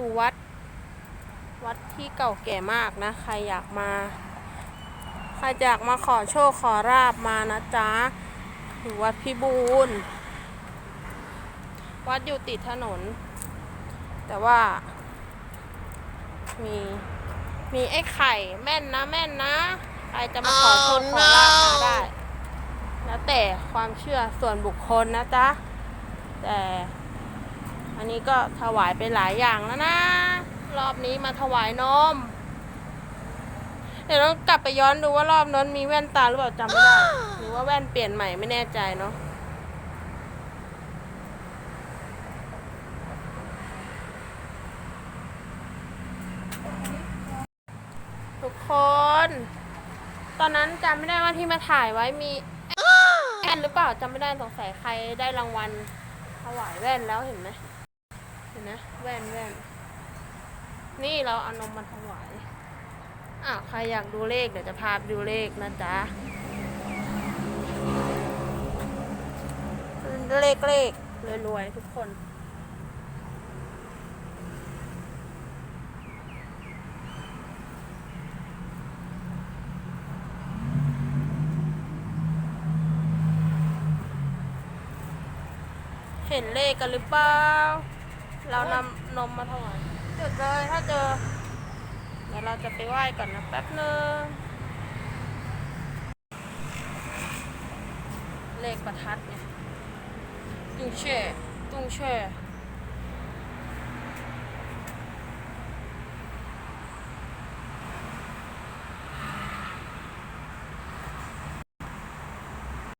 อยู่วัด วัดที่เก่าแก่มากนะ ใครอยากมา ใครอยากมาขอโชคขอราบมานะจ๊ะอยู่วัดพิบูลวัดอยู่ติดถนน แต่ว่า มีมีไอ้ไข่แม่นนะแม่นนะใครจะมาขอโชคขอลาบมาได้ แล้วแต่ความเชื่อส่วนบุคคลนะจ๊ะแต่ อันนี้ก็ถวายไปหลายอย่างแล้วนะ รอบนี้มาถวายนม เดี๋ยวต้องกลับไปย้อนดูว่ารอบนั้นมีแว่นตาหรือเปล่าจำไม่ได้ หรือว่าแว่นเปลี่ยนใหม่ไม่แน่ใจเนาะทุกคน ตอนนั้นจำไม่ได้ว่าที่มาถ่ายไว้มีแอนหรือเปล่าจำไม่ได้สงสัยใครได้รางวัลถวายแว่นแล้วเห็นไหม เห็นนะแว่นแว่นนี่เราเอานมมาถวายอ้าวใครอยากดูเลขเดี๋ยวจะพาไปดูเลขนะจ๊ะเลขเลขรวยๆทุกคนเห็นเลขกันหรือเปล่าเรา นำนมมาถวายจุดเลยถ้าเจอ เดี๋ยวเราจะไปไหว้ก่อนนะแป๊บนึงเลขประทัดเนี่ยตุ้งแช่ตุ้งแช่